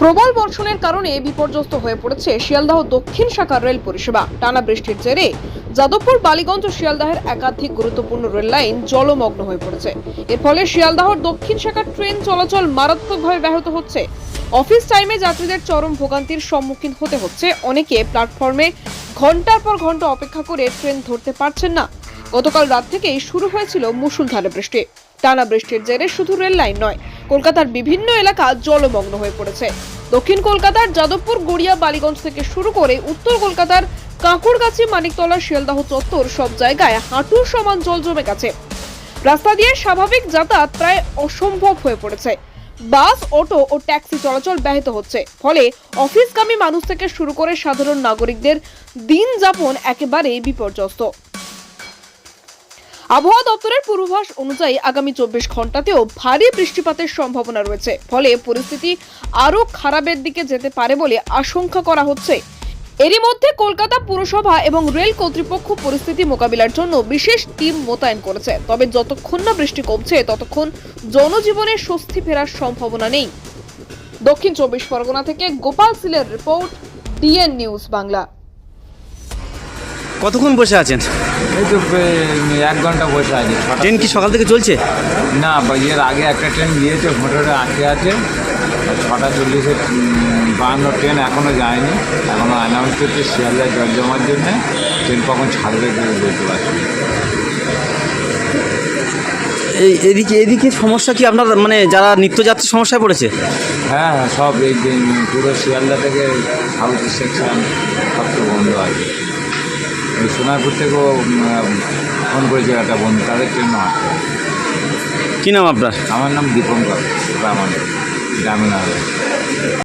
প্রবল বর্ষণের কারণে বিপর্যস্ত হয়ে পড়েছে শিয়ালদাহ দক্ষিণ শাখার রেল পরিষেবা। টানা বৃষ্টির জেরে যাদবপুর, বালিগঞ্জ ও শিয়ালদাহের একাধিক গুরুত্বপূর্ণ রেল লাইন জলমগ্ন হয়ে পড়েছে। এর ফলে শিয়ালদাহর দক্ষিণ শাখার ট্রেন চলাচল মারাত্মকভাবে ব্যাহত হচ্ছে। অফিস টাইমে যাত্রীদের চরম ভোগান্তির সম্মুখীন হতে হচ্ছে। অনেকে প্ল্যাটফর্মে ঘণ্টার পর ঘণ্টা অপেক্ষা করে ট্রেন ধরতে পারছেন না। গতকাল রাত থেকেই শুরু হয়েছিল মুষলধারে বৃষ্টি। টানা বৃষ্টির জেরে শুধু রেল লাইন নয় কলকাতার বিভিন্ন এলাকা জলমগ্ন হয়ে পড়েছে। দক্ষিণ কলকাতার যাদবপুর, গড়িয়া, বালিগঞ্জ থেকে শুরু করে উত্তর কলকাতার কাঁকুড়গাছি মানিকতলা, শিয়ালদাহ চত্বর সব জায়গায় হাঁটুর সমান জল জমে গেছে। রাস্তা দিয়ে স্বাভাবিক যাতায়াত প্রায় অসম্ভব হয়ে পড়েছে। বাস, অটো ও ট্যাক্সি চলাচল ব্যাহত হচ্ছে। ফলে অফিসগামী মানুষ থেকে শুরু করে সাধারণ নাগরিকদের দিন যাপন একেবারেই বিপর্যস্ত। আবহাওয়া দপ্তরের পূর্বাভাস অনুযায়ী আগামী চব্বিশ ঘন্টাতেও ভারী বৃষ্টিপাতের সম্ভাবনা রয়েছে। ফলে পরিস্থিতি আরও খারাপের দিকে যেতে পারে বলে আশঙ্কা করা হচ্ছে। এরই মধ্যে কলকাতা পুরসভা এবং রেল কর্তৃপক্ষ পরিস্থিতি মোকাবিলার জন্য বিশেষ টিম মোতায়েন করেছে। তবে যতক্ষণ না বৃষ্টি কমছে, ততক্ষণ জনজীবনের স্বস্তি ফেরার সম্ভাবনা নেই। দক্ষিণ চব্বিশ পরগনা থেকে গোপাল সিলের রিপোর্ট, ডিএন নিউজ বাংলা। কতক্ষণ বসে আছেন? এই তো এক ঘণ্টা বসে আছি। ট্রেন কি সকাল থেকে চলছে? না এর আগে একটা ট্রেন গিয়েছে মোটরে আটকে আছে। ছটা চল্লিশে বাহান্ন ট্রেন এখনও যায়নি। এখনও অ্যানাউন্স করছে শিয়ালদা জল জমার জন্যে। ট্রেন কখন ছাড়বে বলতে পারছি এই এদিকে এদিকে সমস্যা কি আপনার মানে যারা নিত্যযাত্রী সমস্যায় পড়েছে? হ্যাঁ হ্যাঁ সব এই পুরো শিয়ালদা থেকে সাউথ সেকশন সব তো বন্ধ আছে। সোনারপুর থেকেও ফোন করেছে একটা বন্ধু তাদের ট্রেনও আসছে কি নাম আপনার? আমার নাম দীপঙ্কর রামান গ্রামীণ আলো